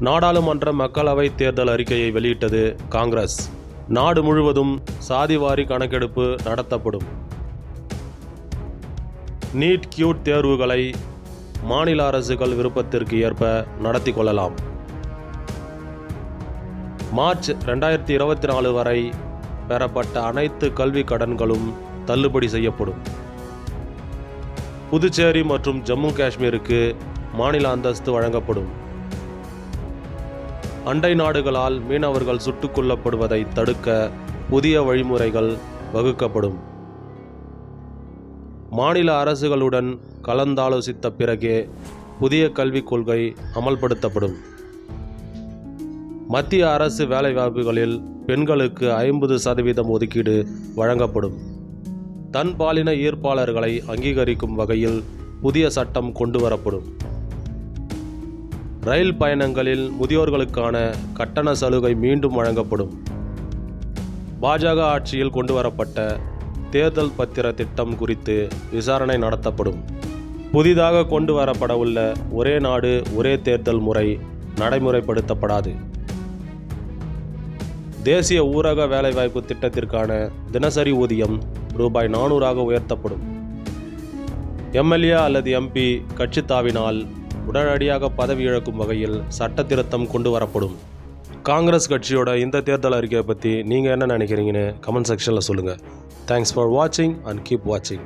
நாடாளுமன்ற மக்களவை தேர்தல் அறிக்கையை வெளியிட்டது காங்கிரஸ். நாடு முழுவதும் சாதிவாரி கணக்கெடுப்பு நடத்தப்படும். நீட் கியூட் தேர்வுகளை மாநில அரசுகள் விருப்பத்திற்கு ஏற்ப நடத்தி கொள்ளலாம். மார்ச் ரெண்டாயிரத்தி இருபத்தி நாலு வரை பெறப்பட்ட அனைத்து கல்வி கடன்களும் தள்ளுபடி செய்யப்படும். புதுச்சேரி மற்றும் ஜம்மு காஷ்மீருக்கு மாநில அந்தஸ்து வழங்கப்படும். அண்டை நாடுகளால் மீனவர்கள் சுட்டுக் கொல்லப்படுவதை தடுக்க புதிய வழிமுறைகள் வகுக்கப்படும். மாநில அரசுகளுடன் கலந்தாலோசித்த பிறகே புதிய கல்விக் கொள்கை அமல்படுத்தப்படும். மத்திய அரசு வேலைவாய்ப்புகளில் பெண்களுக்கு ஐம்பது சதவீதம் ஒதுக்கீடு வழங்கப்படும். தன் பாலின ஈர்ப்பாளர்களை அங்கீகரிக்கும் வகையில் புதிய சட்டம் கொண்டு வரப்படும் ரயில் பயணங்களில் முதியோர்களுக்கான கட்டண சலுகை மீண்டும் வழங்கப்படும். பாஜக ஆட்சியில் கொண்டு வரப்பட்ட தேர்தல் பத்திர திட்டம் குறித்து விசாரணை நடத்தப்படும். புதிதாக கொண்டு வரப்படவுள்ள ஒரே நாடு ஒரே தேர்தல் முறை நடைமுறைப்படுத்தப்படாது. தேசிய ஊரக வேலைவாய்ப்பு திட்டத்திற்கான தினசரி ஊதியம் ரூபாய் நானூறாக உயர்த்தப்படும். எம்எல்ஏ அல்லது எம்பி கட்சி தாவினால் உடனடியாக பதவி இழக்கும் வகையில் சட்ட திருத்தம் கொண்டு வரப்படும். காங்கிரஸ் கட்சியோட இந்த தேர்தல் அறிக்கையை பற்றி நீங்கள் என்ன நினைக்கிறீங்கன்னு கமெண்ட் செக்ஷனில் சொல்லுங்கள் தேங்க்ஸ் ஃபார் வாட்சிங் அண்ட் கீப் வாட்சிங்